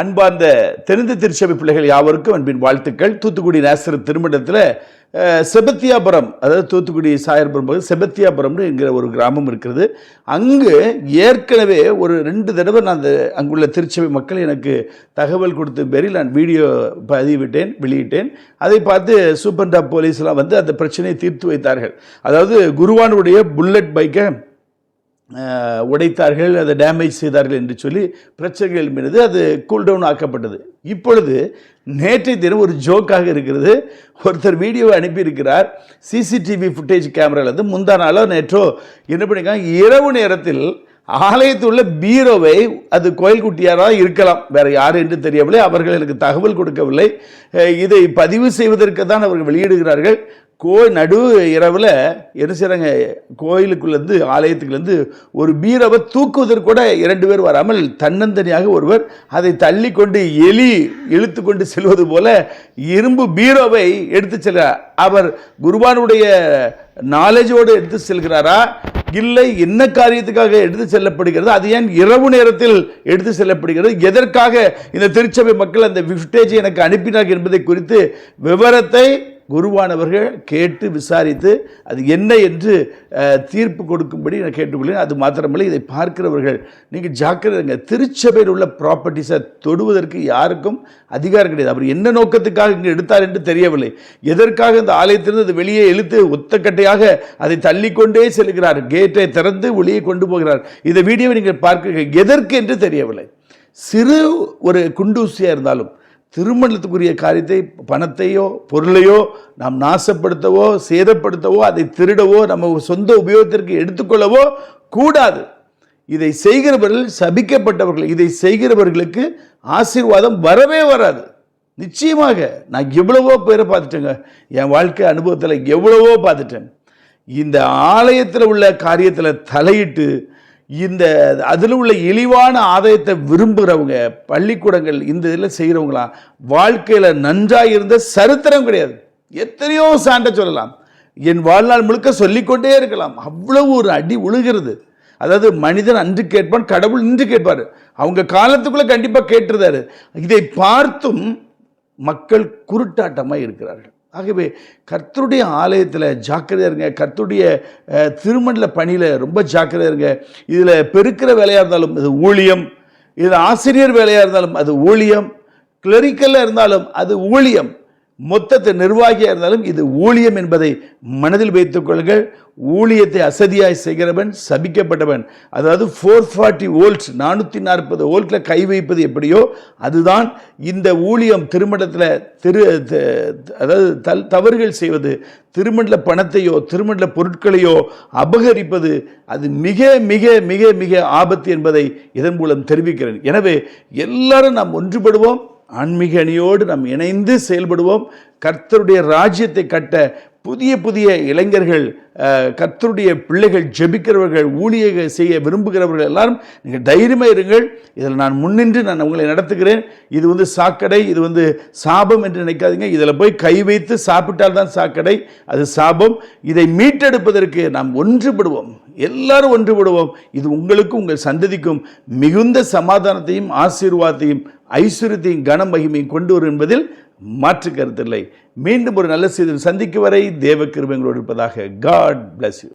அன்பார்ந்த தெரிந்து திருச்சபை பிள்ளைகள் யாவருக்கும் அன்பின் வாழ்த்துக்கள். தூத்துக்குடி நேசர் திருமணத்தில் செபத்தியாபுரம் அதாவது தூத்துக்குடி சாயர்புரம் பகுதி செபத்தியாபுரம்னு என்கிற ஒரு கிராமம் இருக்கிறது. அங்கு ஏற்கனவே ஒரு ரெண்டு தடவை நான் அந்த அங்குள்ள திருச்சபை மக்கள் எனக்கு தகவல் கொடுத்த பேரில் நான் வீடியோ பதிவிட்டேன் வெளியிட்டேன். அதை பார்த்து சூப்பர்டா போலீஸ்லாம் வந்து அந்த பிரச்சனையை தீர்த்து வைத்தார்கள். அதாவது குருவானுடைய புல்லட் பைக்கை உடைத்தார்கள் அதை டேமேஜ் செய்தார்கள் என்று சொல்லி பிரச்சனைகள் மீது அது கூல்டவுன் ஆக்கப்பட்டது. இப்பொழுது நேற்றைய தினம் ஒரு ஜோக்காக இருக்கிறது. ஒருத்தர் வீடியோவை அனுப்பியிருக்கிறார். சிசிடிவி ஃபுட்டேஜ் கேமராலேருந்து முந்தா நாளோ நேற்றோ என்ன பண்ணியிருக்காங்க? இரவு நேரத்தில் ஆலயத்தில் உள்ள பீரோவை அது கோயில் குட்டியாராக இருக்கலாம். வேறு யார் என்று தெரியவில்லை. அவர்கள் எனக்கு தகவல் கொடுக்கவில்லை. இதை பதிவு செய்வதற்கு தான் அவர்கள் வெளியிடுகிறார்கள். கோ நடு இரவில் என்ன செய்கிறாங்க கோயிலுக்குள்ளேருந்து ஆலயத்துக்குள்ளேருந்து ஒரு பீரவை தூக்குவதற்கு கூட இரண்டு பேர் வராமல் தன்னந்தனியாக ஒருவர் அதை தள்ளி கொண்டு எலி இழுத்து கொண்டு செல்வது போல இரும்பு பீரோவை எடுத்து செல்கிறார் அவர் குருவானுடைய நாலேஜோடு எடுத்து செல்கிறாரா? இல்லை என்ன காரியத்துக்காக எடுத்து செல்லப்படுகிறது? அது ஏன் இரவு நேரத்தில் எடுத்து செல்லப்படுகிறது? எதற்காக இந்த திருச்சபை மக்கள் அந்த விஃப்டேஜை எனக்கு அனுப்பினார்கள் என்பதை குறித்து விவரத்தை குருவானவர்கள் கேட்டு விசாரித்து அது என்ன என்று தீர்ப்பு கொடுக்கும்படி நான் கேட்டுக்கொள்கிறேன். அது மாத்திரமல்ல இதை பார்க்கிறவர்கள் நீங்கள் ஜாக்கிரதைங்க திருச்சபையில் உள்ள ப்ராப்பர்ட்டிஸை தொடுவதற்கு யாருக்கும் அதிகாரம் கிடையாது. அவர் என்ன நோக்கத்துக்காக இங்கே எடுத்தார் என்று தெரியவில்லை. எதற்காக இந்த ஆலயத்திலிருந்து அது வெளியே இழுத்து ஒத்தக்கட்டையாக அதை தள்ளிக்கொண்டே செல்கிறார்? கேட்டை திறந்து வெளியே கொண்டு போகிறார். இந்த வீடியோவை நீங்கள் பார்க்க எதற்கு என்று தெரியவில்லை. சிறு ஒரு குண்டூசியாக இருந்தாலும் திருமணத்துக்குரிய காரியத்தை பணத்தையோ பொருளையோ நாம் நாசப்படுத்தவோ சேதப்படுத்தவோ அதை திருடவோ நம்ம சொந்த உபயோகத்திற்கு எடுத்துக்கொள்ளவோ கூடாது. இதை செய்கிறவர்கள் சபிக்கப்பட்டவர்கள் இதை செய்கிறவர்களுக்கு ஆசீர்வாதம் வரவே வராது. நிச்சயமாக நான் எவ்வளவோ பேரை பார்த்துட்டேங்க. என் வாழ்க்கை அனுபவத்தில் எவ்வளவோ பார்த்துட்டேன். இந்த ஆலயத்தில் உள்ள காரியத்தில் தலையிட்டு இந்த அதில் உள்ள இழிவான ஆதாயத்தை விரும்புகிறவங்க பள்ளிக்கூடங்கள் இந்த இதில் செய்கிறவங்களாம் வாழ்க்கையில் நன்றாக இருந்த சரித்திரம் கிடையாது. எத்தனையோ சாண்டை சொல்லலாம். என் வாழ்நாள் முழுக்க சொல்லிக்கொண்டே இருக்கலாம். அவ்வளவு ஒரு அடி உழுகிறது. அதாவது மனிதன் அன்று கேட்பான் கடவுள் இன்று கேட்பார். அவங்க காலத்துக்குள்ளே கண்டிப்பாக கேட்டிருந்தாரு. இதை பார்த்தும் மக்கள் குருட்டாட்டமாக இருக்கிறார்கள். ஆகவே கர்த்தருடைய ஆலயத்தில் ஜாக்கிரதையாக இருங்க. கர்த்தருடைய திருமணல பணியில் ரொம்ப ஜாக்கிரதையாக இருங்க. இதில் பெருக்கிற வேலையாக இருந்தாலும் அது ஊழியம். இதில் ஆசிரியர் வேலையாக இருந்தாலும் அது ஊழியம். கிளரிக்கலில் இருந்தாலும் அது ஊழியம். மொத்தத்தை நிர்வாகியாக இருந்தாலும் இது ஊழியம் என்பதை மனதில் வைத்துக் கொள்ளுங்கள். ஊழியத்தை அசதியாய் செய்கிறவன் சபிக்கப்பட்டவன். அதாவது ஃபோர் ஃபார்ட்டி ஓல்ட்ஸ் நானூற்றி நாற்பது ஓல்ட்டில் கை வைப்பது எப்படியோ அதுதான் இந்த ஊழியம் திருமணத்தில் திரு த- அதாவது தல் தவறுகள் செய்வது. திருமண பணத்தையோ திருமண பொருட்களையோ அபகரிப்பது. அது மிக மிக மிக மிக ஆபத்து என்பதை இதன் மூலம் தெரிவிக்கிறேன். எனவே எல்லாரும் நாம் ஒன்றுபடுவோம். ஆன்மீக அணியோடு நாம் இணைந்து செயல்படுவோம். கர்த்தருடைய ராஜ்யத்தை கட்ட புதிய புதிய இளைஞர்கள் கர்த்தருடைய பிள்ளைகள் ஜெபிக்கிறவர்கள் ஊழிய செய்ய விரும்புகிறவர்கள் எல்லாரும் நீங்கள் தைரியமாக இருங்கள். இதில் நான் முன்னின்று நான் உங்களை நடத்துகிறேன். இது வந்து சாக்கடை இது வந்து சாபம் என்று நினைக்காதீங்க. இதில் போய் கை வைத்து சாப்பிட்டால் தான் சாக்கடை அது சாபம். இதை மீட்டெடுப்பதற்கு நாம் ஒன்றுபடுவோம். எல்லாரும் ஒன்றுபடுவோம். இது உங்களுக்கும் உங்கள் சந்ததிக்கும் மிகுந்த சமாதானத்தையும் ஆசீர்வாதத்தையும் ஐஸ்வர்யத்தையும் கன மகிமையும் கொண்டு வரும் என்பதில் மாற்று கருத்தில்லை மீண்டும் ஒரு நல்ல செய்தி சந்திக்கும் வரை தேவ கிருபங்களோடு இருப்பதாக காட் பிளஸ் யூ